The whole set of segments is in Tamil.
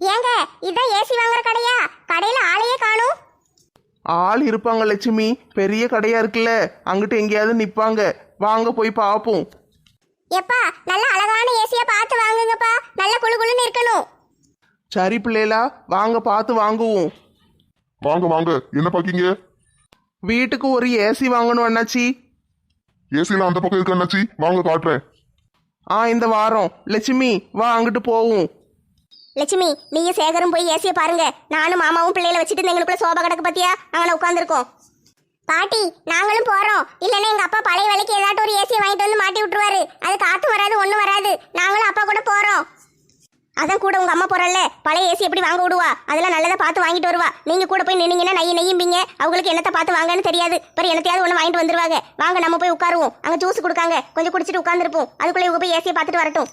ஏங்க இதான் ஏசி வாங்குற கடையா? கடையில ஆளையே காணும். ஆள் இருப்பாங்க லட்சுமி. பெரிய கடையா இருக்குல்ல. அங்கிட்டு எங்கேயாவது நிப்பாங்க. வாங்க போய் பார்ப்போம் எப்பா நல்ல அழகான ஏசியா பார்த்து வாங்குங்கப்பா. நல்ல குளு குளுன்னு இருக்கணும். சரி பிள்ளைகளா வாங்க பார்த்து வாங்குவோம். வாங்க வாங்க. என்ன பாக்கீங்க வீட்டுக்கு ஒரு ஏசி வாங்கணும் அண்ணாச்சி. ஏசில அந்த பக்கம் இருக்க அண்ணாச்சி. வாங்க காட்டுறேன். ஆ இந்த வாரம். லட்சுமி வா அங்கிட்டு போவோம். லட்சுமி நீயும் சேகரும் போய் ஏசிய பாருங்க. நானும் மாமாவும் பிள்ளைகளை வச்சுட்டு எங்களுக்குள்ள சோபா கிடக்கு பத்தியா? அங்கே உட்காந்துருக்கோம் பாட்டி நாங்களும் போறோம். இல்லைன்னா எங்க அப்பா பழைய வேலைக்கு ஏதாட்டும் ஒரு ஏசியை வாங்கிட்டு வந்து மாட்டி விட்டுருவாரு. அது காத்து வராது ஒன்றும் வராது. நாங்களும் அப்பா கூட போறோம். அதான் கூட உங்க அம்மா போறல்ல பழைய ஏசி எப்படி வாங்க விடுவா? அதெல்லாம் நல்லதா பார்த்து வாங்கிட்டு வருவா. நீங்க கூட போய் நின்னீங்கன்னா நெய் நெய்யும்பீங்க. அவங்களுக்கு என்னத்தை பார்த்து வாங்கன்னு தெரியாது. பிறகு என்னத்தையாவது ஒன்று வாங்கிட்டு வந்துருவாங்க. வாங்க நம்ம போய் உட்காருவோம். அங்கே ஜூஸ் கொடுக்காங்க. கொஞ்சம் குடிச்சிட்டு உட்காந்துருப்போம் அதுக்குள்ளே இவங்க போய் ஏசியை பார்த்துட்டு வரட்டும்.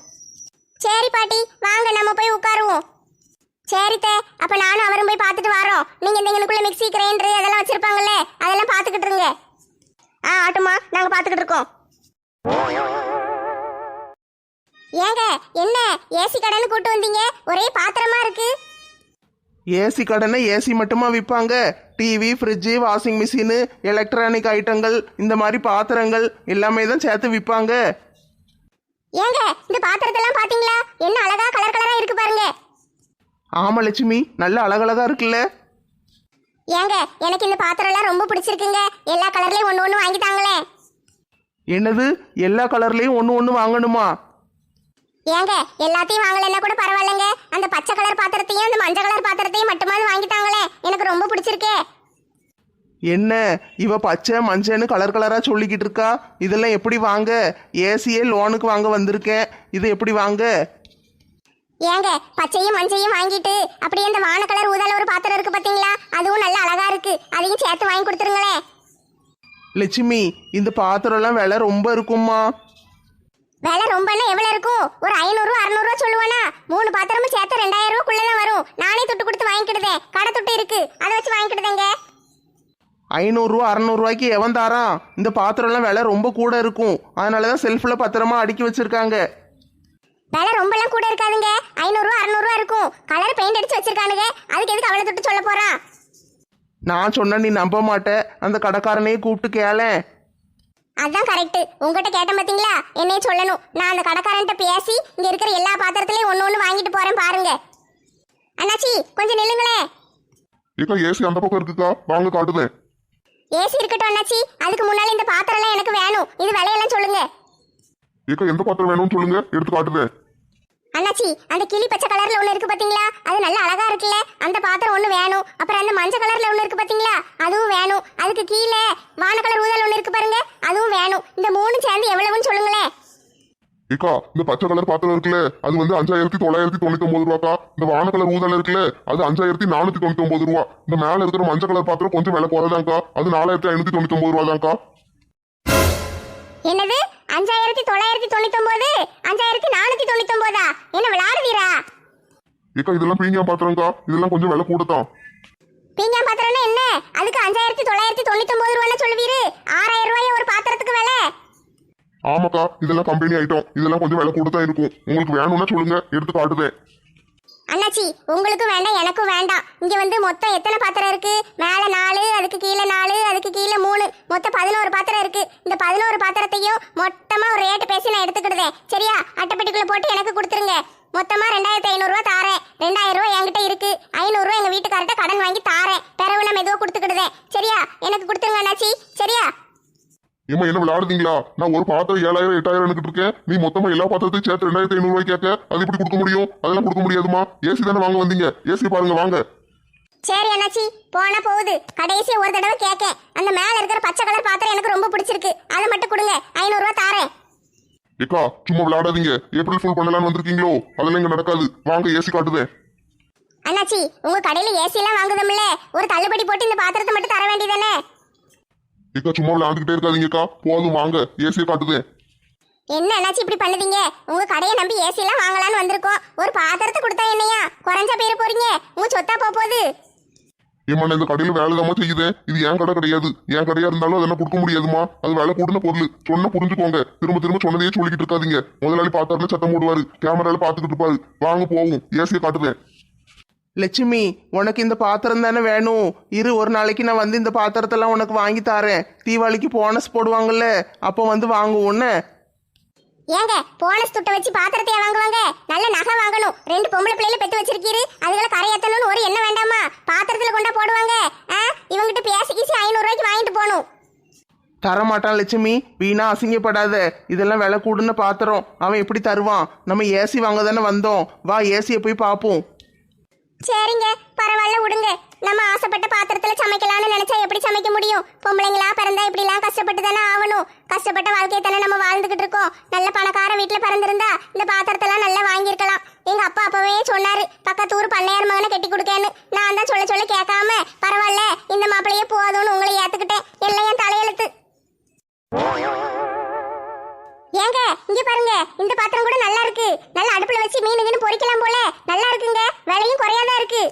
சரி பாட்டி வாங்க நம்ம போய் உட்காருவோம். சரி தே அப்ப நானும் அவரும் போய் பார்த்துட்டு வரோம். நீங்க இந்த எங்களுக்குள்ள மிக்ஸி கிரைண்டர் அதெல்லாம் வச்சிருப்பாங்கல்ல அதெல்லாம் பார்த்துக்கிட்டு இருங்க. ஆ ஆட்டுமா நாங்க பார்த்துக்கிட்டு இருக்கோம். ஏங்க என்ன ஏசி கடைன்னு கூட்டு வந்தீங்க? ஒரே பாத்திரமா இருக்கு. ஏசி கடனை ஏசி மட்டுமா விற்பாங்க TV fridge washing machine electronic ஐட்டங்கள் இந்த மாதிரி பாத்திரங்கள் எல்லாமே தான் சேர்த்து விற்பாங்க ஏங்க இந்த பாத்திரத்தெல்லாம் பாத்தீங்களா? என்ன அழகா கலர் கலரா இருக்கு பாருங்க. ஆமா லட்சுமி. நல்ல அழகழகா இருக்குல்ல. ஏங்க எனக்கு இந்த பாத்திரம் எல்லாம் ரொம்ப பிடிச்சிருக்குங்க. எல்லா கலர்லயும் ஒண்ணு ஒண்ணு வாங்கி தாங்களேன். என்னது? எல்லா கலர்லேயும் ஒன்று ஒன்று வாங்கணுமா? ஏங்க எல்லாத்தையும் வாங்கலைன்னா கூட பரவாயில்லைங்க. அந்த பச்சை கலர் பாத்திரத்தையும் அந்த மஞ்சள் கலர் பாத்திரத்தையும் மட்டுமாவது வாங்கிட்டாங்களே எனக்கு ரொம்ப பிடிச்சிருக்கே. என்ன இவ பச்சை மஞ்சள்னு கலர் கலரா சொல்லிக்கிட்டு இருக்கா? இதெல்லாம் எப்படி வாங்க? ஏசியே லோனுக்கு வாங்க வந்திருக்கேன். இதை எப்படி வாங்க? ஏங்க பச்சையும் மஞ்சையும் வாங்கிட்டு அப்படியே அந்த வான கலர் ஊதால ஒரு பாத்திரம் இருக்கு பாத்தீங்களா அதுவும் நல்ல அழகா இருக்கு. அதையும் சேர்த்து வாங்கி கொடுத்துருங்களேன் லட்சுமி இந்த பாத்திரம்லாம் விலை ரொம்ப இருக்கும்மா. விலை ரொம்பன்னா எவ்வளவு இருக்கும்? ஒரு ஐநூறு அறுநூறுவா சொல்லுவானா? மூணு பாத்திரமும் சேர்த்து ரெண்டாயிரம் ரூபாய்க்குள்ளதான் வரும். நானே துட்டு கொடுத்து வாங்கிக்கிடுதேன். கடை துட்டு இருக்கு. அதை வச்சு வாங்கிக்கிடுதேங்க. ஐநூறுரூவா அறநூறுவாய்க்கு எவன் தாரான் இந்த பாத்திரம்லாம் விலை ரொம்ப கூட இருக்கும். அதனால தான் செல்ஃபில் பத்திரமா அடுக்கி வச்சிருக்காங்க. விலை ரொம்பலாம் கூட இருக்காதுங்க. ஐநூறுரூவா அறுநூறுவா இருக்கும். கலர் பெயிண்ட் அடிச்சு வச்சிருக்கானுங்க. அதுக்கு எதுக்கு அவ்வளவு துட்டு சொல்ல போறான் நான் சொன்ன நீ நம்ப மாட்ட. அந்த கடைக்காரனையே கூப்பிட்டு கேளேன் அதான் கரெக்ட் உங்ககிட்ட கேட்டேன் பாத்தீங்களா? என்னைய சொல்லணும். நான் அந்த கடைக்காரன்ட்ட பேசி இங்க இருக்கிற எல்லா பாத்திரத்திலயும் ஒண்ணு ஒண்ணு வாங்கிட்டு போறேன் பாருங்க. அண்ணாச்சி கொஞ்சம் நில்லுங்களே ஏக்கா ஏசி அந்த பக்கம் இருக்குக்கா வாங்க காட்டுதேன். ஏசி இருக்கட்டும் அண்ணாச்சி. அதுக்கு முன்னால இந்த பாத்திரம் எல்லாம் எனக்கு வேணும். இது விலையெல்லாம் சொல்லுங்க. ஏக்கா எந்த பாத்திரம் வேணும்னு சொல்லுங்க. எடுத்து காட்டுதேன் அண்ணாச்சி அந்த கிளி பச்சை கலர்ல ஒண்ணு இருக்கு பாத்தீங்களா? அது நல்ல அழகா இருக்குல்ல? அந்த பாத்திரம் ஒண்ணு வேணும். அப்புறம் அந்த மஞ்சள் கலர்ல ஒண்ணு இருக்கு பாத்தீங்களா? அதுவும் வேணும். அதுக்கு கீழே வான கலர் ஊதல் ஒண்ணு இருக்கு பாருங்க. அதுவும் வேணும். இந்த மூணு சேர்ந்து எவ்வளவுன்னு சொல்லுங்களேன். ஏக்கா இந்த பச்சை கலர் பாத்திரம் இருக்குல்ல அது வந்து அஞ்சாயிரத்தி தொள்ளாயிரத்தி தொண்ணூத்தி ஒன்பது ரூபாக்கா. இந்த வான கலர் ஊதல் இருக்குல்ல அது அஞ்சாயிரத்தி நானூத்தி தொண்ணூத்தி ஒன்பது ரூபா. இந்த மேல இருக்கிற மஞ்சள் கலர் பாத்திரம் கொஞ்சம் விலை குறைதாங்க்கா. அது நாலாயிரத்தி ஐநூத்தி தொண்ணூத்தி ஒன்பது ரூபா தான்க்கா என்னது? அஞ்சாயிரத்தி தொள்ளாயிரத்தி தொண்ணூத்தி ஒன்பது அஞ்சாயிரத்தி நானூத்தி தொண்ணூத்தி ஒன்பதா என்ன விளையாடுவீரா ஏக்கா இதெல்லாம் பீங்கியா பாத்திரம்க்கா. இதெல்லாம் கொஞ்சம் விலை கூடத்தான். பீங்கா பாத்திரம்னா என்ன? அதுக்கு அஞ்சாயிரத்தி தொள்ளாயிரத்தி தொண்ணூத்தி ஒன்பது ரூபான்னு சொல்லுவீரு. ஆறாயிரம் ரூபாய் ஒரு பாத்திரத்துக்கு விலை? ஆமாக்கா இதெல்லாம் கம்பெனி ஐட்டம் இதெல்லாம் கொஞ்சம் விலை கூடத்தான் இருக்கும். உங்களுக்கு வேணும்னா சொல்லுங்க எடுத்து காட்டுதேன் அண்ணாச்சி உங்களுக்கும் வேண்டாம் எனக்கும் வேண்டாம். இங்க வந்து மொத்தம் எத்தனை பாத்திரம் இருக்கு? மேல நாலு அதுக்கு கீழே நாலு அதுக்கு கீழே மூணு. மொத்தம் பதினோரு பாத்திரம் இருக்கு. இந்த பதினோரு பாத்திரத்தையும் மொத்தமா ஒரு ரேட்டு பேசி நான் எடுத்துக்கிடுதேன். சரியா? அட்டைப்பெட்டிக்குள்ள போட்டு எனக்கு கொடுத்துருங்க. மொத்தமா ரெண்டாயிரத்தி ஐநூறுரூவா தாரேன். ரெண்டாயிரம் ரூபா என்கிட்ட இருக்கு. ஐநூறுரூவா எங்க வீட்டுக்கார்ட்ட கடன் வாங்கி தாரேன். பிறகு நம்ம எதுவும் கொடுத்துக்கிடுதேன். சரியா? எனக்கு கொடுத்துருங்க அண்ணாச்சி. சரியா? ஏமா என்ன விளையாடுதீங்களா? நான் ஒரு பாத்திரம் ஏழாயிரம் எட்டாயிரம் இருக்கேன். நீ மொத்தமா எல்லா பாத்திரத்தையும் சேர்த்து ரெண்டாயிரத்தி ஐநூறு ரூபாய் கேட்க? அது எப்படி கொடுக்க முடியும்? அதெல்லாம் கொடுக்க முடியாதுமா ஏசி தானே வாங்க வந்தீங்க. ஏசி பாருங்க வாங்க. சரி அண்ணாச்சி. போனா போகுது. கடைசி ஒரு தடவை கேட்க. அந்த மேல இருக்கிற பச்சை கலர் பாத்திரம் எனக்கு ரொம்ப பிடிச்சிருக்கு. அதை மட்டும் கொடுங்க. ஐநூறுரூவா தாரேன். ஏக்கா சும்மா விளையாடாதீங்க. ஏப்ரல் ஃபுல் பண்ணலாம்னு வந்திருக்கீங்களோ? அதெல்லாம் இங்க நடக்காது. வாங்க ஏசி காட்டுதேன். அண்ணாச்சி உங்க கடையில ஏசி எல்லாம் வாங்குதோம்ல? ஒரு தள்ளுபடி போட்டு இந்த பாத்திரத்தை மட்டும் தர வேண்டியதானே? ஏக்கா சும்மா விளையாண்டுக்கிட்டே இருக்காதீங்கக்கா. போதும் வாங்க. ஏசியை காட்டுதேன். என்ன அண்ணாச்சி இப்படி பண்ணுதீங்க? உங்க கடையை நம்பி ஏசி எல்லாம் வாங்கலாம்னு வந்திருக்கோம். ஒரு பாத்திரத்தை கொடுத்தா என்னையா? குறைஞ்சா பேர போறீங்க. உங்க சொத்தா போக போகுது. ஏமா இந்த கடையில வேலை தான் செய்யுதேன். இது என் கடை கிடையாது. என் கடையா இருந்தாலும் அதெல்லாம் கொடுக்க முடியாதுமா அது வேலை கூடின பொருள். சொன்ன புரிஞ்சுக்கோங்க. திரும்ப திரும்ப சொன்னதையே சொல்லிக்கிட்டு இருக்காதீங்க. முதலாளி பார்த்தாருல சத்தம் போடுவாரு. கேமரால பாத்துக்கிட்டு இருப்பாரு. வாங்க போவோம். ஏசியை காட்டுதேன். லட்சுமி உனக்கு இந்த பாத்திரம் தானே வேணும்? இரு ஒரு நாளைக்கு நான் வந்து இந்த பாத்திரத்தெல்லாம் உனக்கு வாங்கி தரேன். தீபாவளிக்கு போனஸ் போடுவாங்கல்ல அப்போ வந்து வாங்குவோன்னு ஏங்க போனஸ் துட்டை வச்சு பாத்திரத்தையா வாங்குவாங்க? நல்ல நகை வாங்கணும். ரெண்டு பொம்பளை பிள்ளைல பெத்து வச்சிருக்கீரு. அதுகளை கரையத்தணும்னு ஒரு எண்ணம் வேண்டாமா? பாத்திரத்துல கொண்டா போடுவாங்க. ஆ? இவங்கிட்ட பேசி கீசி ஐநூறு ரூபாய்க்கு வாங்கிட்டு போகணும். தரமாட்டான் லட்சுமி. வீணா அசிங்கப்படாத. இதெல்லாம் விலை கூடுன பாத்திரம். அவன் எப்படி தருவான்? நம்ம ஏசி வாங்க தானே வந்தோம். வா ஏசியை போய் பார்ப்போம் சரிங்க பரவாயில்ல விடுங்க. நம்ம ஆசைப்பட்ட பாத்திரத்துல சமைக்கலாம்னு நினைச்சா எப்படி சமைக்க முடியும்? பொம்பளைங்களா பிறந்தா இப்படிலாம் கஷ்டப்பட்டு தானே ஆகணும். கஷ்டப்பட்ட வாழ்க்கையை தானே நம்ம வாழ்ந்துகிட்டு இருக்கோம். நல்ல பணக்கார வீட்டுல பிறந்திருந்தா இந்த பாத்திரத்தெல்லாம் நல்லா வாங்கியிருக்கலாம். எங்க அப்பா அப்பவே சொன்னாரு பக்கத்து ஊர் பண்ணையார் மகனை கட்டி கொடுக்கேன்னு. நான் தான் சொல்ல சொல்ல கேட்காம பரவாயில்ல இந்த மாப்பிள்ளையே போதும்னு உங்களை ஏத்துக்கிட்டேன். எல்லாம் என் தலையெழுத்து. ஏங்க இங்க பாருங்க இந்த பாத்திரம் கூட நல்லா இருக்கு. நல்ல அடுப்புல வச்சு மீன் மீன் பொரிக்கலாம் போல. நல்லா இருக்குங்க விலையும் குறையாதான் இருக்கு.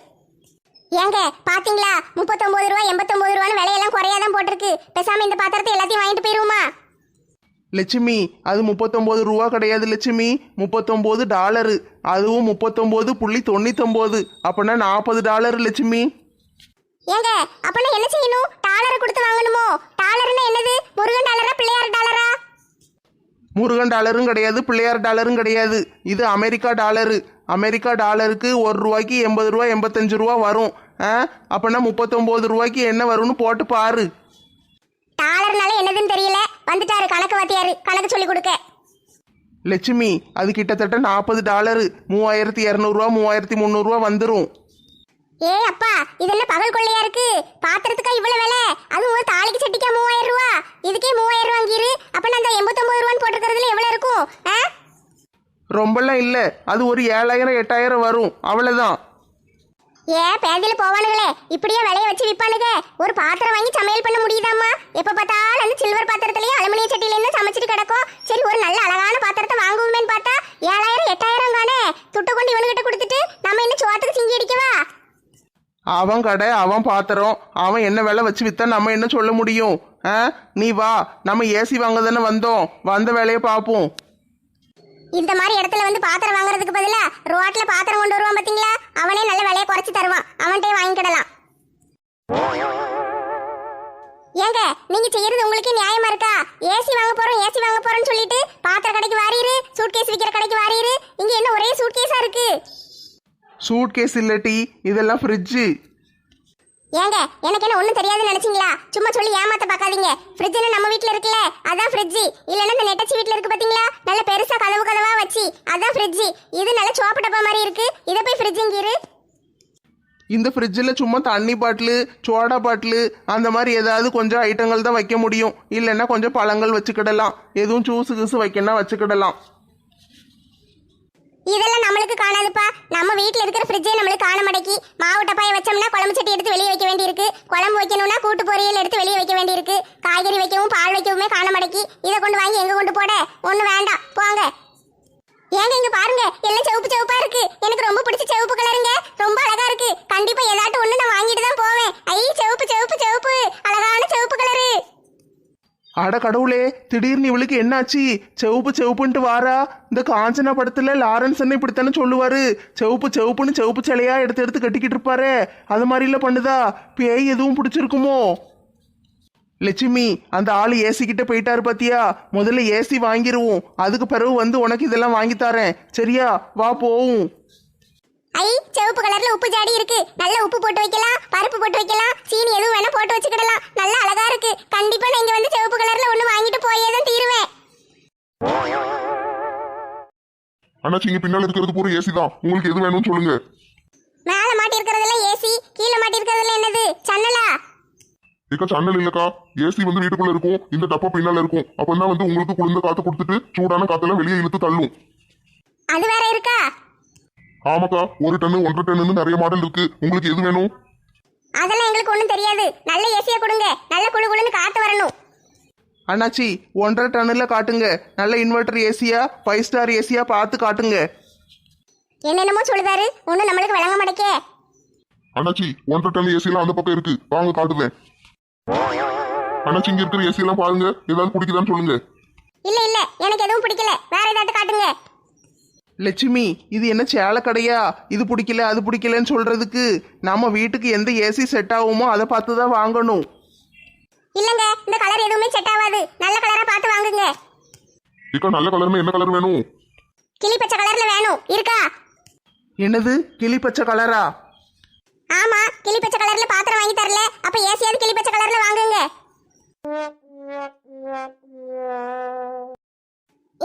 ஏங்க பாத்தீங்களா? முப்பத்தொன்பது ரூபா எண்பத்தொன்பது ரூபான்னு விலையெல்லாம் குறையாதான் போட்டிருக்கு. பேசாம இந்த பாத்திரத்தை எல்லாத்தையும் வாங்கிட்டு போயிருவோமா? லட்சுமி அது முப்பத்தொம்போது ரூபா கிடையாது லட்சுமி. முப்பத்தொம்போது டாலரு. அதுவும் முப்பத்தொம்போது புள்ளி தொண்ணூத்தொம்போது. அப்படின்னா நாற்பது டாலர் லட்சுமி. ஏங்க அப்பனா என்ன செய்யணும்? டாலரை கொடுத்து வாங்கணுமோ? டாலர்னா என்னது? முருகன் டாலரா பிள்ளையார் டாலரா? முருகன் டாலரும் கிடையாது பிள்ளையார் டாலரும் கிடையாது. இது அமெரிக்கா டாலரு. அமெரிக்கா டாலருக்கு ஒரு ரூபாய்க்கு எண்பது ரூபா எண்பத்தஞ்சு ரூபா வரும். ஆ? அப்படின்னா முப்பத்தொம்போது ரூபாய்க்கு என்ன வரும்னு போட்டு பாரு. டாலர்னால என்னதுன்னு தெரியல. வந்துட்டாரு கணக்கு வாத்தியாரு. கணக்கு சொல்லி கொடுக்க. லட்சுமி அது கிட்டத்தட்ட நாற்பது டாலரு. மூவாயிரத்தி இரநூறுவா மூவாயிரத்தி முந்நூறுரூவா வந்துடும் ஏ அப்பா இது என்ன பகல் கொள்ளையா இருக்கு? பாத்திரத்துக்கா இவ்வளவு விலை அதுவும் ஒரு தாலிக்கு சட்டிக்கா மூவாயிரம் ரூபா இதுக்கே மூவாயிரம் ரூபா வாங்கிரு அப்ப நான் அந்த எண்பத்தொன்பது ரூபான்னு போட்டிருக்கிறதுல எவ்வளவு இருக்கும் ஆ? ரொம்பலாம் இல்லை. அது ஒரு ஏழாயிரம் எட்டாயிரம் வரும். அவ்வளோதான் ஏ பேதியில போவானுங்களே. இப்படியே விலைய வச்சு விப்பானுங்க. ஒரு பாத்திரம் வாங்கி சமையல் பண்ண முடியுதாம்மா? எப்ப பார்த்தாலும் அந்த சில்வர் பாத்திரத்திலயும் அலுமினிய சட்டியில சமைச்சிட்டு கிடக்கும். சரி ஒரு நல்ல அழகான பாத்திரத்தை வாங்குவோமேன்னு பார்த்தா ஏழாயிரம் எட்டாயிரம் தானே? துட்டை கொண்டு இவனுகிட்ட கொடுத்துட்டு நம்ம என்ன சோத்துக்கு சிங்கி அடிக்கவா? அவன் கடை அவன் பாத்திரம். அவன் என்ன விலை வச்சு வித்தா நம்ம என்ன சொல்ல முடியும்? ஆ? நீ வா. நம்ம ஏசி வாங்க தானே வந்தோம். வந்த வேலையை பார்ப்போம். இந்த மாதிரி இடத்துல வந்து பாத்திரம் வாங்குறதுக்கு பதிலா ரோட்ல பாத்திரம் கொண்டு வருவான் பாத்தீங்களா? அவனே நல்ல விலையை குறைச்சு தருவான். அவன்கிட்டே வாங்கிக்கிடலாம் ஏங்க நீங்க செய்யறது உங்களுக்கு நியாயமா இருக்கா? ஏசி வாங்க போறோம் ஏசி வாங்க போறோம்னு சொல்லிட்டு பாத்திர கடைக்கு வாரீரு சூட்கேஸ் விக்கிற கடைக்கு வாரீரு. இங்க என்ன ஒரே சூட்கேஸா இருக்கு? சூட்கேஸ் இல்ல இல்லட்டி இதெல்லாம் ஃப்ரிட்ஜ் ஏங்க எனக்கு என்ன ஒண்ணும் தெரியாதுன்னு நினைச்சீங்களா? சும்மா சொல்லி ஏமாத்த பார்க்காதீங்க. ஃப்ரிட்ஜ்னு நம்ம வீட்ல இருக்குல்ல? அதான் ஃப்ரிட்ஜ் இல்லைன்னா இந்த நெட்டச்சி வீட்ல இருக்கு பாத்தீங்களா? நல்ல பெருசா கதவு கதவா வச்சு அதான் ஃப்ரிட்ஜ் இது நல்ல சோப்பு டப்பா மாதிரி இருக்கு. இதை போய் ஃப்ரிட்ஜுங்கிரு இந்த ஃப்ரிட்ஜில் சும்மா தண்ணி பாட்டிலு சோடா பாட்டிலு அந்த மாதிரி ஏதாவது கொஞ்சம் ஐட்டங்கள் தான் வைக்க முடியும். இல்லைன்னா கொஞ்சம் பழங்கள் வச்சுக்கிடலாம். எதுவும் ஜூஸு கீஸு வைக்கணும்னா வச்சுக்கிடலாம். இதெல்லாம் நம்மளுக்கு காணாதுப்பா. நம்ம வீட்டில் இருக்கிற ஃப்ரிட்ஜே நம்மளுக்கு காண மாட்டேக்கி மாவு டப்பாயை வச்சோம்னா குழம்பு சட்டி எடுத்து வெளியே வைக்க வேண்டியிருக்கு. குழம்பு வைக்கணும்னா கூட்டு பொரியல் எடுத்து வெளியே வைக்க வேண்டியிருக்கு. காய்கறி வைக்கவும் பால் வைக்கவுமே காண மாட்டேக்கி இதை கொண்டு வாங்கி எங்க கொண்டு போட? ஒண்ணு வேண்டாம். போங்க. ஏங்க இங்க பாருங்க. எல்லாம் சிவப்பு செவப்பா இருக்கு. எனக்கு ரொம்ப பிடிச்ச சிவப்பு கலருங்க. ரொம்ப அழகா இருக்கு. கண்டிப்பா ஏதாட்டும் ஒண்ணு நான் வாங்கிட்டு தான் போவேன். ஐ சிவப்பு சிவப்பு சிவப்பு. அழகான சிவப்பு கலரு. அட கடவுளே திடீர்னு இவளுக்கு என்னாச்சு? செவப்பு செவப்புன்ட்டு வாரா? இந்த காஞ்சனா படத்துல லாரன்ஸ் என்ன இப்படித்தானே சொல்லுவாரு? செவப்பு செவப்புன்னு செவப்பு சிலையா எடுத்து எடுத்து கட்டிக்கிட்டு இருப்பாரு. அது மாதிரில பண்ணுதா? பேய் எதுவும் பிடிச்சிருக்குமோ? லட்சுமி அந்த ஆள் ஏசி கிட்ட போயிட்டாரு பாத்தியா? முதல்ல ஏசி வாங்கிடுவோம் அதுக்கு பிறகு வந்து உனக்கு இதெல்லாம் வாங்கி தரேன். சரியா? வா போவும். ஐ சிவப்பு கலர்ல உப்பு ஜாடி இருக்கு. நல்ல உப்பு போட்டு வைக்கலாம் பருப்பு போட்டு வைக்கலாம் சீனி எதுவும் வேணா போட்டு வச்சுக்கிடலாம். நல்ல அழகா இருக்கு. கண்டிப்பா நான் இங்க வந்து சிவப்பு கலர்ல ஒண்ணு வாங்கிட்டு போயே தான் தீருவேன். அண்ணாச்சி இங்க பின்னால இருக்கிறது பூரா ஏசி தான். உங்களுக்கு எது வேணும்னு சொல்லுங்க. மேல மாட்டி இருக்கிறதெல்லாம் ஏசி கீழே மாட்டி இருக்கிறதுல என்னது? சன்னலா? ஏக்கா சன்னல் இல்லக்கா. ஏசி வந்து வீட்டுக்குள்ள இருக்கும். இந்த டப்பா பின்னால இருக்கும். அப்பதான் வந்து உங்களுக்கு குளிர்ந்த காத்து கொடுத்துட்டு சூடான காத்தெல்லாம் வெளியே இழுத்து தள்ளும். அது வேற இருக்கா? ஆமாக்கா ஒரு டன்னு ஒன்றரை டன்னு நிறைய மாடல் இருக்கு. உங்களுக்கு எது வேணும்? அதெல்லாம் எங்களுக்கு ஒண்ணும் தெரியாது. நல்ல ஏசியா கொடுங்க. நல்ல குளு குளுன்னு காத்து வரணும். அண்ணாச்சி ஒன்றரை டன்னில் காட்டுங்க. நல்ல இன்வெர்டர் ஏசியா ஃபைவ் ஸ்டார் ஏசியா பார்த்து காட்டுங்க. என்னென்னமோ சொல்லுதாரு. ஒண்ணும் நம்மளுக்கு விளங்க மாட்டேக்கே. அண்ணாச்சி ஒன்றரை டன் ஏசி எல்லாம் அந்த பக்கம் இருக்கு. வாங்க காட்டுவேன் அண்ணாச்சி இங்க இருக்கிற ஏசி எல்லாம் பாருங்க. ஏதாவது பிடிக்குதான்னு சொல்லுங்க. இல்ல இல்ல. எனக்கு எதுவும் பிடிக்கல. வேற ஏதாட்டு காட்டுங்க. லட்சுமி இது என்ன சேலை கடையா இது பிடிக்கல அது பிடிக்கலன்னு சொல்றதுக்கு நம்ம வீட்டுக்கு எந்த ஏசி செட் ஆகுமோ அதை பார்த்து தான் வாங்கணும். இல்லங்க இந்த கலர் எதுவுமே செட் ஆகாது. நல்ல கலரா பார்த்து வாங்குங்க. ஏக்கா நல்ல கலர்னு என்ன கலர் வேணும்? கிளி பச்சை கலர்ல வேணும். இருக்கா? என்னது? கிளி பச்சை கலரா ஆமா கிளி பச்சை கலர்ல பாத்திரம் வாங்கி தரல. அப்ப ஏசியாவது கிளி பச்சை கலர்ல வாங்குங்க.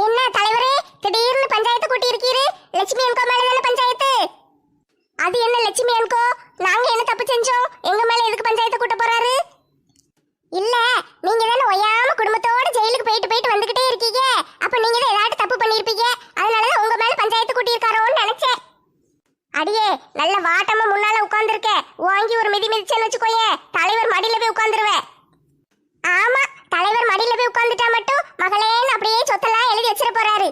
என்ன தலைவரே? திடீர்னு பஞ்சாயத்து கூட்டி இருக்கீரு லட்சுமி அன்கோ மேல தானே பஞ்சாயத்து? அது என்ன லட்சுமி அன்கோ நாங்க என்ன தப்பு செஞ்சோம்? எங்க மேல எதுக்கு பஞ்சாயத்து கூட்ட போறாரு? இல்ல நீங்க தானே ஒய்யாம குடும்பத்தோட ஜெயிலுக்கு போயிட்டு போயிட்டு வந்துகிட்டே இருக்கீங்க. அப்ப நீங்க தான் ஏதாட்டு தப்பு பண்ணிருப்பீங்க அதனாலதான் உங்க மேல பஞ்சாயத்து கூட்டியிருக்காரோன்னு நினைச்சேன். அடியே நல்ல வாட்டமா முன்னால உட்கார்ந்துருக்க. வாங்கி ஒரு மிதி மிதிச்சேன்னு வச்சுக்கோயே தலைவர் மடியில போய் உட்கார்ந்துருவேன் ஆமா தலைவர் மடியில போய் உட்கார்ந்துட்டா மட்டும் மகளேன்னு அப்படியே சொத்தெல்லாம் எழுதி வச்சிட போறாரு.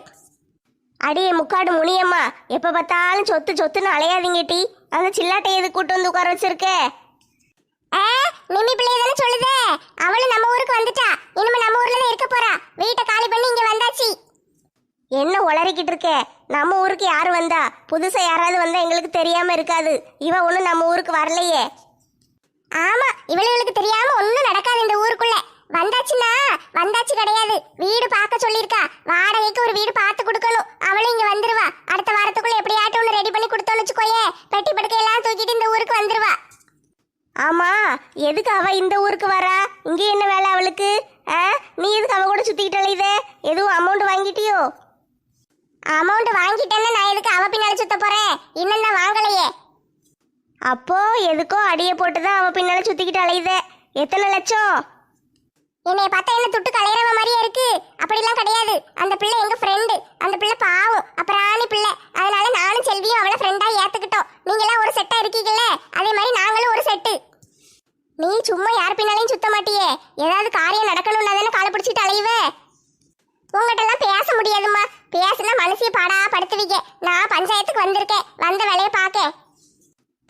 அடியே முக்காடு முனியம்மா எப்ப பார்த்தாலும் சொத்து சொத்துன்னு அலையாதீங்க டி. அந்த சில்லாட்டை எது கூட்டு வந்து உட்கார வச்சிருக்க? நிமி பிள்ளை தானே சொல்லுதே. அவளும் நம்ம ஊருக்கு வந்துட்டா. இனிமே நம்ம ஊர்ல தான் இருக்க போறா. வீட்டை காலி பண்ணி இங்க வந்தாச்சு. என்ன உளறிக்கிட்டு இருக்க? நம்ம ஊருக்கு யார் வந்தா? புதுசா யாராவது வந்தா எங்களுக்கு தெரியாம இருக்காது. இவ ஒன்றும் நம்ம ஊருக்கு வரலையே. ஆமா இவளுகளுக்கு தெரியாம ஒண்ணும் நடக்காது இந்த ஊருக்குள்ள. வந்தாச்சுன்னா வந்தாச்சு கிடையாது. வீடு பார்க்க சொல்லியிருக்கா. வாடகைக்கு ஒரு வீடு பார்த்து கொடுக்கணும். அவளும் இங்க வந்துருவா. அடுத்த வாரத்துக்குள்ள எப்படியாட்டும் ஒன்று ரெடி பண்ணி கொடுத்தோன்னு வச்சுக்கோயே. பெட்டி படுக்கையெல்லாம் தூக்கிட்டு இந்த ஊருக்கு வந்துருவா. ஆமா எதுக்கு அவ இந்த ஊருக்கு வரா? இங்க என்ன வேலை அவளுக்கு? ஆ? நீ எதுக்கு அவ கூட சுத்திக்கிட்டு அலையுதே? எதுவும் அமௌண்ட் வாங்கிட்டியோ? அமௌண்ட் வாங்கிட்டேன்னா நான் எதுக்கு அவ பின்னால சுத்த போறேன்? இன்னும் நான் வாங்கலையே. அப்போ எதுக்கோ அடிய போட்டு தான் அவ பின்னால சுத்திக்கிட்டு அலையுத. எத்தனை லட்சம்? என்னைய பார்த்தா என்ன துட்டு கலையறவ மாதிரியே இருக்கு. அப்படிலாம் கிடையாது. அந்த பிள்ளை எங்க ஃப்ரெண்டு அந்த பிள்ளை பாவம். அப்புறாணி பிள்ளை. அதனால நானும் செல்வியும் அவளை ஃப்ரெண்டா ஏத்துக்கிட்டோம். நீங்க எல்லாம் ஒரு செட்டா இருக்கீங்கல்ல? அதே மாதிரி நாங்களும் ஒரு செட்டு நீ சும்மா யார் பின்னாலையும் சுத்த மாட்டியே. ஏதாவது காரியம் நடக்கணும்னா தானே காலை பிடிச்சிட்டு அலையுவே? உங்கள்கிட்டலாம் பேச முடியாதும்மா. பேசினா மனசைய பாடா படுத்துவீங்க நான் பஞ்சாயத்துக்கு வந்திருக்கேன். வந்த வேலையை பார்க்க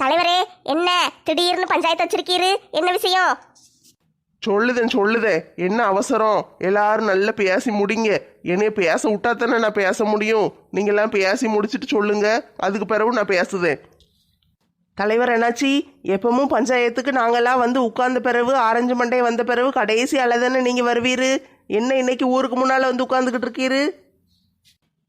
தலைவரே என்ன திடீர்னு பஞ்சாயத்து வச்சிருக்கீரு? என்ன விஷயம்? சொல்லுதேன் சொல்லுதேன். என்ன அவசரம்? எல்லாரும் நல்லா பேசி முடிங்க. என்னைய பேச விட்டா தானே நான் பேச முடியும். நீங்களாம் பேசி முடிச்சிட்டு சொல்லுங்க. அதுக்கு பிறகு நான் பேசுதேன். தலைவர் என்னாச்சி? எப்பவும் பஞ்சாயத்துக்கு நாங்கெல்லாம் வந்து உட்கார்ந்த பிறகு ஆரஞ்சு மண்டை வந்த பிறகு கடைசி தானே நீங்கள் வருவீரு? என்ன இன்னைக்கு ஊருக்கு முன்னால் வந்து உட்காந்துக்கிட்டு இருக்கீரு?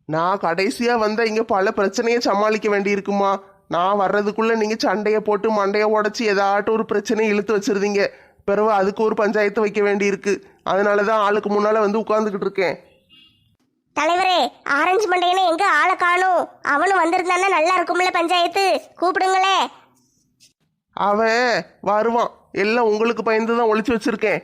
நான் கடைசியாக வந்தால் இங்கே பல பிரச்சனையை சமாளிக்க வேண்டியிருக்குமா? நான் வர்றதுக்குள்ளே நீங்கள் சண்டையை போட்டு மண்டையை உடச்சி ஏதாட்டும் ஒரு பிரச்சனையை இழுத்து வச்சிருந்தீங்க. பிறகு அதுக்கு ஒரு பஞ்சாயத்து வைக்க வேண்டியிருக்கு. அதனால தான் ஆளுக்கு முன்னால் வந்து உட்காந்துக்கிட்டு இருக்கேன். தலைவரே ஆரஞ்சு மண்டையனை எங்க ஆளை காணும்? அவனும் வந்திருந்தான்னா நல்லா இருக்கும்ல பஞ்சாயத்து? கூப்பிடுங்களே. அவன் வருவான். எல்லாம் உங்களுக்கு பயந்து தான் ஒளிச்சு வச்சிருக்கேன்.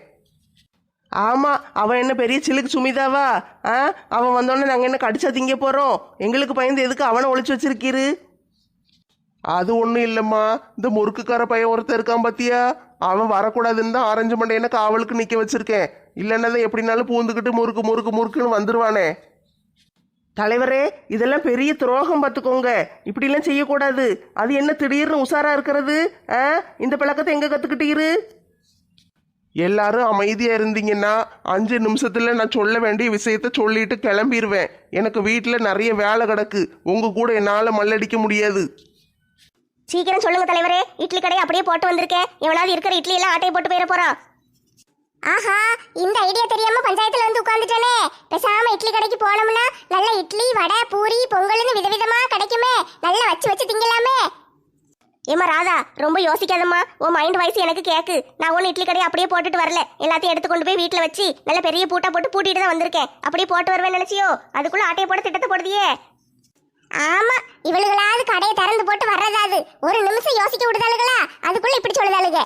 ஆமாம் அவன் என்ன பெரிய சிலுக்கு சுமிதாவா? ஆ? அவன் வந்தோடனே நாங்கள் என்ன கடிச்சா திங்க போகிறோம் எங்களுக்கு பயந்து எதுக்கு அவனை ஒளிச்சு வச்சிருக்கீரு? அது ஒன்றும் இல்லைம்மா. இந்த முறுக்குக்கார பையன் ஒருத்தர் இருக்கான் பார்த்தியா அவன் வரக்கூடாதுன்னு தான் ஆரஞ்சு மண்டையனை காவலுக்கு நிற்க வச்சிருக்கேன். இல்லைன்னா தான் எப்படினாலும் பூந்துக்கிட்டு முறுக்கு முறுக்கு முறுக்குன்னு வந்துருவானே. தலைவரே இதெல்லாம் பெரிய துரோகம் பார்த்துக்கோங்க. இப்படிலாம் செய்யக்கூடாது. அது என்ன திடீர்னு உஷாரா இருக்கிறது? ஆ? இந்த பழக்கத்தை எங்க கத்துக்கிட்டீரு எல்லாரும் அமைதியா இருந்தீங்கன்னா அஞ்சு நிமிஷத்துல நான் சொல்ல வேண்டிய விஷயத்த சொல்லிட்டு கிளம்பிடுவேன் எனக்கு வீட்டில் நிறைய வேலை கிடக்கு. உங்க கூட என்னால் மல்லடிக்க முடியாது. சீக்கிரம் சொல்லுங்க தலைவரே. இட்லி கடையை அப்படியே போட்டு வந்திருக்கேன் எவனாவது இருக்கிற இட்லி எல்லாம் ஆட்டையை போட்டு போயிட போறான் ஆஹா இந்த ஐடியா தெரியாம பஞ்சாயத்துல வந்து உட்கார்ந்துட்டேனே. பேசாம இட்லி கடைக்கு போனோம்னா நல்ல இட்லி வடை பூரி பொங்கல்னு விதவிதமா கிடைக்குமே. நல்லா வச்சு வச்சு திங்கலாமே. ஏமா ராதா ரொம்ப யோசிக்காதம்மா. உன் மைண்ட் வாய்ஸ் எனக்கு கேக்கு. நான் ஒன்றும் இட்லி கடையை அப்படியே போட்டுட்டு வரல. எல்லாத்தையும் எடுத்து கொண்டு போய் வீட்டில் வச்சு நல்ல பெரிய பூட்டா போட்டு பூட்டிட்டு தான் வந்திருக்கேன். அப்படியே போட்டு வருவேன் நினைச்சியோ? அதுக்குள்ள ஆட்டையை போட திட்டத்தை போடுதியே. ஆமா இவளுகளாவது கடையை திறந்து போட்டு வர்றதாது ஒரு நிமிஷம் யோசிக்க விடுதாளுகளா? அதுக்குள்ள இப்படி சொல்லுதாளுங்க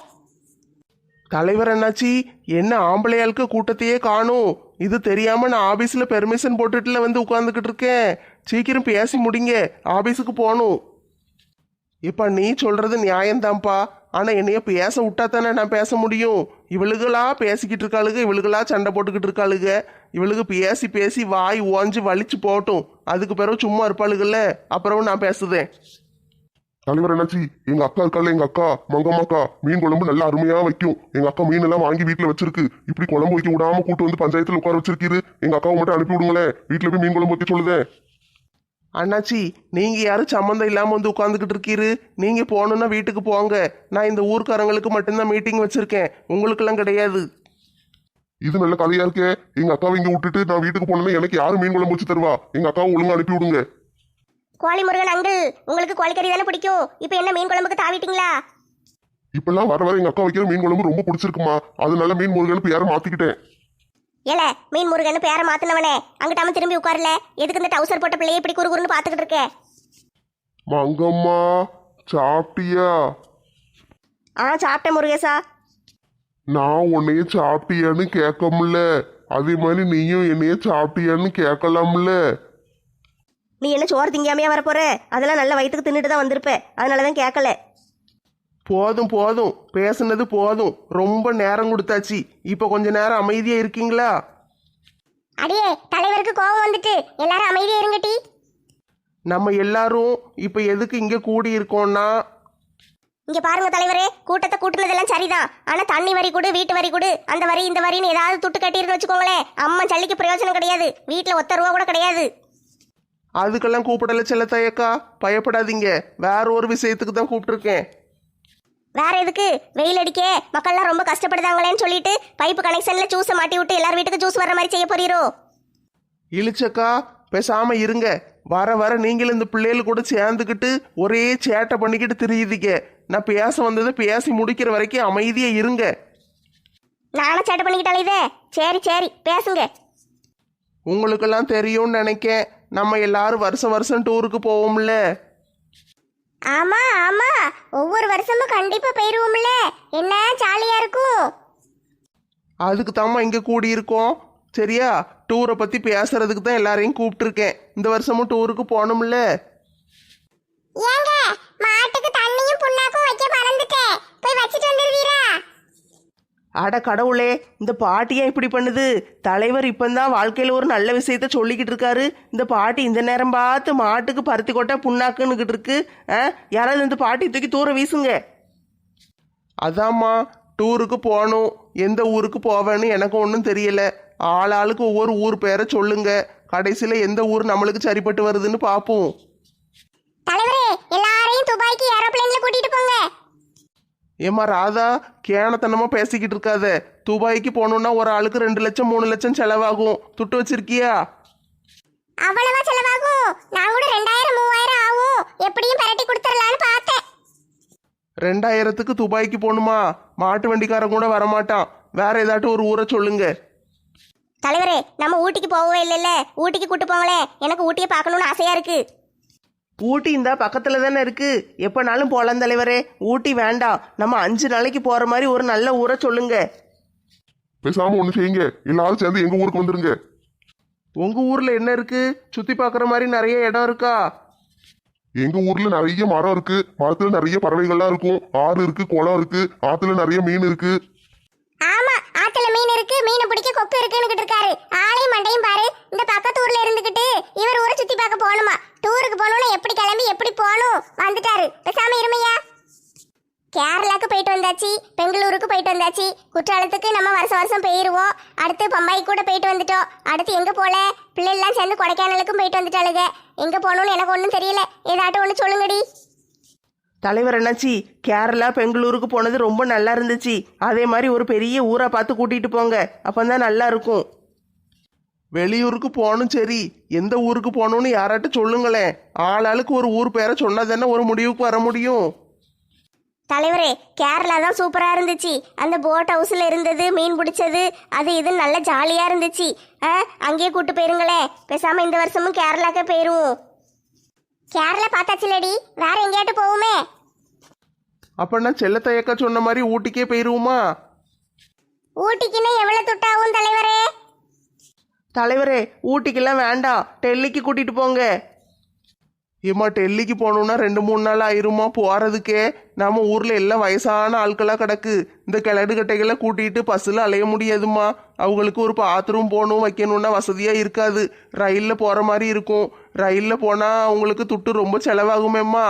தலைவர் என்னாச்சி என்ன ஆம்பளையாளுக்கு கூட்டத்தையே காணும். இது தெரியாம நான் ஆபீஸ்ல பெர்மிஷன் போட்டுட்டுல வந்து உட்காந்துக்கிட்டு இருக்கேன். சீக்கிரம் பேசி முடிங்க. ஆபீஸுக்கு போகணும். இப்ப நீ சொல்றது நியாயம்தான்ப்பா. ஆனா என்னைய பேச விட்டா தானே நான் பேச முடியும். இவளுகளா பேசிக்கிட்டு இருக்காளுக இவளுகளா சண்டை போட்டுக்கிட்டு இருக்காளுக. இவளுக்கு பேசி பேசி வாய் ஓஞ்சு வலிச்சு போட்டும் அதுக்கு பிறகு சும்மா இருப்பாளுகள்ல. அப்புறம் நான் பேசுதேன் தலைவர் என்னாச்சு? எங்க அக்கா இருக்கால எங்க அக்கா. மங்கம்மாக்கா மீன் குழம்பு நல்லா அருமையா வைக்கும். எங்க அக்கா மீன் எல்லாம் வாங்கி வீட்டுல வச்சிருக்கு. இப்படி குழம்பு வைக்க விடாம கூட்டு வந்து பஞ்சாயத்துல உட்கார வச்சிருக்கீரு. எங்க அக்காவை மட்டும் அனுப்பி விடுங்களேன். வீட்டுல போய் மீன் குழம்பு வைக்க சொல்லுதே அண்ணாச்சி நீங்க யாரும் சம்மந்தம் இல்லாம வந்து உட்காந்துக்கிட்டு இருக்கீரு. நீங்க போகணுன்னா வீட்டுக்கு போங்க. நான் இந்த ஊர்க்காரங்களுக்கு மட்டும்தான் மீட்டிங் வச்சிருக்கேன். உங்களுக்கெல்லாம் கிடையாது. இது நல்ல கதையா இருக்கே. எங்க அக்காவை இங்க விட்டுட்டு நான் வீட்டுக்கு போனேன்னா எனக்கு யாரு மீன் குழம்பு வச்சு தருவா? எங்க அக்காவை ஒழுங்கா அனுப்பி விடுங்க. கோழி முருகன் அங்கிள் உங்களுக்கு கோழிக்கறி தானே பிடிக்கும். இப்போ என்ன மீன் குழம்புக்கு தாவிட்டீங்களா? இப்பெல்லாம் வர வர எங்க அக்கா வைக்கிற மீன் குழம்பு ரொம்ப பிடிச்சிருக்குமா? அதனால மீன் முருகன் பேரை மாத்திக்கிட்டேன். ஏல மீன் முருகன் பேரை மாத்தினவனே. அங்கிட்டாம திரும்பி உட்காரல. எதுக்கு இந்த டவுசர் போட்ட பிள்ளைய இப்படி குறுகுறுன்னு பார்த்துக்கிட்டு இருக்க? மங்கம்மா சாப்பிட்டியா? ஆ சாப்பிட்டேன் முருகேசா. நான் உன்னைய சாப்பிட்டியான்னு கேட்கமுல்ல. அதே மாதிரி நீயும் என்னைய சாப்பிட்டியான்னு கேட்கலாம்ல. நீ என்ன சோறு திங்காமையா வரப்போற? அதெல்லாம் நல்ல வயிற்றுக்கு தின்னுட்டு தான் வந்திருப்ப. அதனால தான் கேட்கல. போதும் போதும். பேசுனது போதும். ரொம்ப நேரம் கொடுத்தாச்சு. இப்போ கொஞ்ச நேரம் அமைதியா இருக்கீங்களா? அடியே தலைவருக்கு கோபம் வந்துட்டு. எல்லாரும் அமைதியா இருங்கட்டி நம்ம எல்லாரும் இப்போ எதுக்கு இங்கே கூடி இருக்கோம்னா இங்க பாருங்க தலைவரே கூட்டத்தை கூட்டுனதெல்லாம் சரிதான். ஆனா தண்ணி வரி கொடு வீட்டு வரி கொடு அந்த வரி இந்த வரின்னு ஏதாவது துட்டு கட்டிருந்து வச்சுக்கோங்களேன். அம்மா சல்லிக்கு பிரயோஜனம் கிடையாது. வீட்டுல ஒத்த ரூபா கூட கிடையாது. அதுக்கெல்லாம் கூப்பிடல செல்லத்தாயக்கா பயப்படாதீங்க. வேற ஒரு விஷயத்துக்கு தான் கூப்பிட்டுருக்கேன். வேற எதுக்கு? வெயில் அடிக்க. மக்கள்லாம் ரொம்ப கஷ்டப்படுதாங்களேன்னு சொல்லிட்டு பைப்பு கனெக்ஷன்ல ஜூஸை மாட்டி விட்டு எல்லார் வீட்டுக்கு ஜூஸ் வர்ற மாதிரி செய்ய போறீரோ? இழிச்சக்கா பேசாம இருங்க. வர வர நீங்களும் இந்த பிள்ளைகள் கூட சேர்ந்துக்கிட்டு ஒரே சேட்டை பண்ணிக்கிட்டு திரியுதீங்க. நான் பேச வந்ததை பேசி முடிக்கிற வரைக்கும் அமைதியா இருங்க. நானும் சேட்டை பண்ணிக்கிட்டாலே இதே. சரி சரி பேசுங்க. உங்களுக்கெல்லாம் தெரியும்னு நினைக்கேன். நம்ம எல்லாரும் வருஷம் வருஷம் டூருக்கு போவோம்ல. ஆமா ஆமா. ஒவ்வொரு வருஷமும் கண்டிப்பா போயிருவோம்ல. என்ன ஜாலியா இருக்கும்? அதுக்கு தாம்மா இங்கே கூடி இருக்கோம் சரியா? டூரை பற்றி பேசுறதுக்கு தான் எல்லாரையும் கூப்பிட்டுருக்கேன். இந்த வருஷமும் டூருக்கு போகணும்ல. ஏங்க மாட்டுக்கு தண்ணியும் புண்ணாக்கும் வைக்க மறந்துட்டேன் போய் வச்சிட்டு வந்துருவீரா? அட கடவுளே இந்த பாட்டி ஏன் இப்படி பண்ணுது? தலைவர் இப்பந்தான் வாழ்க்கையில் ஒரு நல்ல விஷயத்த சொல்லிக்கிட்டு இருக்காரு. இந்த பாட்டி இந்த நேரம் பார்த்து மாட்டுக்கு பருத்தி கொட்டை புண்ணாக்குன்னுக்கிட்டு இருக்கு. ஆ யாராவது இந்த பாட்டி தூக்கி தூர வீசுங்க. அதாம்மா டூருக்கு போகணும். எந்த ஊருக்கு போவேன்னு எனக்கு ஒன்றும் தெரியல. ஆள் ஆளுக்கு ஒவ்வொரு ஊர் பேரை சொல்லுங்க. கடைசியில் எந்த ஊர் நம்மளுக்கு சரிப்பட்டு வருதுன்னு பார்ப்போம் தலைவரே எல்லாரையும் துபாய்க்கு ஏரோப்ளேன்ல கூட்டிட்டு போங்க. ஏம்மா ராதா கேனத்தனமாக பேசிக்கிட்டு இருக்காத. துபாய்க்கு போகணுன்னா ஒரு ஆளுக்கு ரெண்டு லட்சம் மூணு லட்சம் செலவாகும். துட்டு வச்சிருக்கியா? அவ்வளவா செலவாகும்? நான் கூட ரெண்டாயிரம் மூவாயிரம் ஆகும். எப்படியும் பரட்டி கொடுத்துடலான்னு பார்த்தேன். ரெண்டாயிரத்துக்கு துபாய்க்கு போகணுமா? மாட்டு வண்டிக்காரன் கூட வரமாட்டான். வேற ஏதாட்டும் ஒரு ஊரை சொல்லுங்க. தலைவரே நம்ம ஊட்டிக்கு போகவே இல்லைல்ல. ஊட்டிக்கு கூட்டு போங்களேன். எனக்கு ஊட்டியை பார்க்கணும்னு ஆசையா இருக்கு. ஊட்டி இந்த பக்கத்தில் தானே இருக்கு. எப்போனாலும் போகலாம் தலைவரே. ஊட்டி வேண்டாம் நம்ம அஞ்சு நாளைக்கு போகிற மாதிரி ஒரு நல்ல ஊரை சொல்லுங்க. பேசாம ஒண்ணு செய்யுங்க. எல்லாரும் சேர்ந்து எங்க ஊருக்கு வந்துருங்க. உங்க ஊர்ல என்ன இருக்கு? சுத்தி பார்க்குற மாதிரி நிறைய இடம் இருக்கா? எங்க ஊர்ல நிறைய மரம் இருக்கு. மரத்துல நிறைய பறவைகள்லாம் இருக்கும். ஆறு இருக்கு குளம் இருக்கு ஆத்துல நிறைய மீன் இருக்கு. ஆமா ஆத்துல மீன் இருக்கு மீனை பிடிக்க கொக்கு இருக்குன்னு இருக்காரு. ஆளையும் மண்டையும் பாரு. இந்த பக்கத்து ஊர்ல இருந்துகிட்டு இவர் ஊரை சுத்தி பார்க்க போகணுமா டூருக்கு போகணும்னு எப்படி கிளம்பி எப்படி போகணும் வந்துட்டாரு. பேசாம இருமையா? கேரளாக்கு போயிட்டு வந்தாச்சு பெங்களூருக்கு போயிட்டு வந்தாச்சு. குற்றாலத்துக்கு நம்ம வருஷம் வருஷம் போயிருவோம். அடுத்து பம்பாய் கூட போயிட்டு வந்துட்டோம். அடுத்து எங்க போல? பிள்ளைலாம் சேர்ந்து கொடைக்கானலுக்கும் போயிட்டு வந்துட்டாளுங்க. எங்க போகணும்னு எனக்கு ஒன்றும் தெரியல. ஏதாட்டும் ஒன்று சொல்லுங்கடி. தலைவர் என்னாச்சி கேரளா பெங்களூருக்கு போனது ரொம்ப நல்லா இருந்துச்சு. அதே மாதிரி ஒரு பெரிய ஊரை பார்த்து கூட்டிகிட்டு போங்க. அப்போ தான் நல்லா இருக்கும். வெளியூருக்கு போகணும் சரி. எந்த ஊருக்கு போகணும்னு யாராட்டும் சொல்லுங்களேன். ஆளாளுக்கு ஒரு ஊர் பேரை சொன்னா தானே ஒரு முடிவுக்கு வர முடியும். தலைவரே கேரளா தான் சூப்பரா இருந்துச்சு. அந்த போட் ஹவுஸ்ல இருந்தது மீன் பிடிச்சது அது இது நல்ல ஜாலியா இருந்துச்சு. ஆ அங்கேயே கூட்டு போயிருங்களேன். பேசாம இந்த வருஷமும் கேரளாக்கே போயிருவோம். கேரளா பார்த்தாச்சுலடி. வேற எங்கேயாட்டு போவோமே. அப்பன்னா செல்லத்தையக்கா சொன்ன மாதிரி ஊட்டிக்கே போயிருவோமா? ஊட்டிக்குன்னு எவ்வளவு துட்டாகும் தலைவரே. தலைவரே ஊட்டிக்கெல்லாம் வேண்டாம் டெல்லிக்கு கூட்டிகிட்டு போங்க. ஏம்மா டெல்லிக்கு போகணுன்னா ரெண்டு மூணு நாள் ஆயிருமா போகிறதுக்கே நம்ம ஊரில் எல்லாம் வயசான ஆட்களாக கிடக்கு. இந்த கிழடு கட்டைகளை கூட்டிகிட்டு பஸ்ஸில் அலைய முடியாதும்மா. அவங்களுக்கு ஒரு பாத்ரூம் போகணும் வைக்கணும்னா வசதியாக இருக்காது. ரயிலில் போகிற மாதிரி இருக்கும். ரயிலில் போனால் அவங்களுக்கு துட்டு ரொம்ப செலவாகுமேம்மா.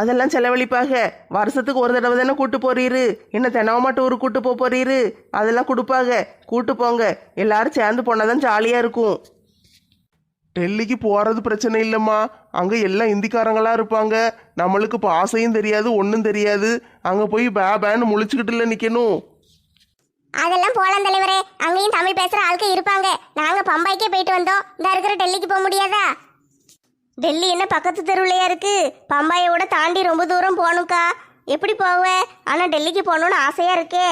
அதெல்லாம் செலவழிப்பாக. வருஷத்துக்கு ஒரு தடவை தானே கூட்டு போறீரு. என்ன தினமா டூர் கூட்டு போக போறீரு. அதெல்லாம் கொடுப்பாங்க கூட்டு போங்க. எல்லாரும் சேர்ந்து போனால் தான் ஜாலியாக இருக்கும். டெல்லிக்கு போறது பிரச்சனை இல்லைம்மா. அங்க எல்லாம் இந்திக்காரங்களா இருப்பாங்க. நம்மளுக்கு பாசையும் தெரியாது ஒன்றும் தெரியாது. அங்க போய் பே பேன்னு முழிச்சுக்கிட்டுல நிக்கணும். அதெல்லாம் போலாம் தலைவரே. அங்கேயும் தமிழ் பேசுற ஆட்கள் இருப்பாங்க. நாங்க பம்பாய்க்கே போயிட்டு வந்தோம். இந்த இருக்கிற டெல்லிக்கு போக முடியாதா? டெல்லி என்ன பக்கத்து தெருவுலையா இருக்கு? பம்பாயோட தாண்டி ரொம்ப தூரம் போகணும்க்கா. எப்படி போவ? ஆனா டெல்லிக்கு போகணும்னு ஆசையா இருக்கே.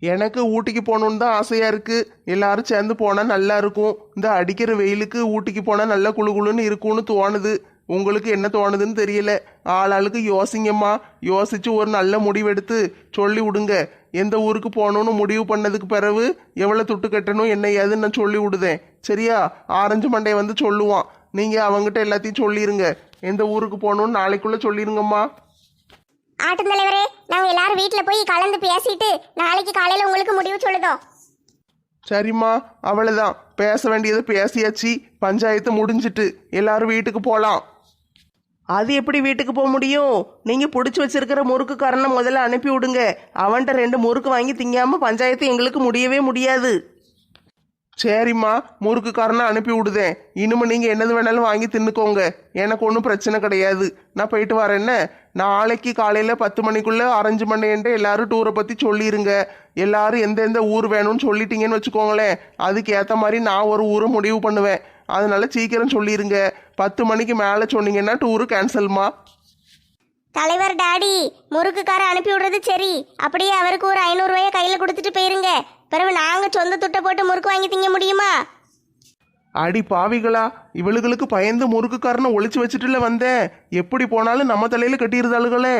எனக்கு ஊட்டிக்கு போகணுன்னு தான் ஆசையா இருக்கு. எல்லாரும் சேர்ந்து போனா நல்லா இருக்கும். இந்த அடிக்கிற வெயிலுக்கு ஊட்டிக்கு போனா நல்லா குளு குளுன்னு இருக்கும்னு தோணுது. உங்களுக்கு என்ன தோணுதுன்னு தெரியல. ஆளாளுக்கு யோசிங்கம்மா. யோசிச்சு ஒரு நல்ல முடிவெடுத்து சொல்லி விடுங்க. எந்த ஊருக்கு போகணும்னு முடிவு பண்ணதுக்கு பிறகு எவ்வளோ துட்டு கட்டணும் என்ன ஏதுன்னு நான் சொல்லி விடுதேன். சரியா? ஆரஞ்சு மண்டையை வந்து சொல்லுவான். நீங்க அவங்ககிட்ட எல்லாத்தையும் சொல்லிருங்க. எந்த ஊருக்கு போகணும்னு நாளைக்குள்ள சொல்லிருங்கம்மா. ஆட்டும் தலைவரே நாங்க எல்லாரும் வீட்ல போய் கலந்து பேசிட்டு நாளைக்கு காலையில உங்களுக்கு முடிவு சொல்லுதோம். சரிம்மா அவ்வளோதான் பேச வேண்டியதை பேசியாச்சு. பஞ்சாயத்து முடிஞ்சிட்டு எல்லாரும் வீட்டுக்கு போகலாம் அது எப்படி வீட்டுக்கு போக முடியும்? நீங்கள் பிடிச்சி வச்சிருக்கிற முறுக்குக்காரனை முதல்ல அனுப்பி விடுங்க. அவன்கிட்ட ரெண்டு முறுக்கு வாங்கி திங்காம பஞ்சாயத்து எங்களுக்கு முடியவே முடியாது. சரிம்மா முறுக்குக்காரனை அனுப்பி விடுதேன். இனிமே நீங்கள் என்னது வேணாலும் வாங்கி தின்னுக்கோங்க. எனக்கு ஒன்றும் பிரச்சனை கிடையாது. நான் போயிட்டு வரேன் என்ன? நாளைக்கு காலையில் பத்து மணிக்குள்ளே அரைஞ்சு பண்ணேன்ட்டு எல்லாரும் டூரை பற்றி சொல்லிடுங்க எல்லாரும் எந்தெந்த ஊர் வேணும்னு சொல்லிட்டீங்கன்னு வச்சுக்கோங்களேன். அதுக்கு ஏற்ற மாதிரி நான் ஒரு ஊரை முடிவு பண்ணுவேன். அதனால சீக்கிரம் சொல்லிடுங்க பத்து மணிக்கு மேலே சொன்னீங்கன்னா டூரு கேன்சல்மா தலைவர் டாடி முறுக்குக்கார அனுப்பி விடுறது சரி. அப்படியே அவருக்கு ஒரு ஐநூறுரூவாய கையில் கொடுத்துட்டு போயிருங்க. பிறகு நாங்கள் சொந்த துட்டை போட்டு முறுக்கு வாங்கி திங்க முடியுமா? அடி பாவிகளா இவளுகளுக்கு பயந்து முறுக்குக்காரனை ஒழிச்சு வச்சுட்டுல வந்தேன். எப்படி போனாலும் நம்ம தலையில கட்டியிருந்தாளுகளே.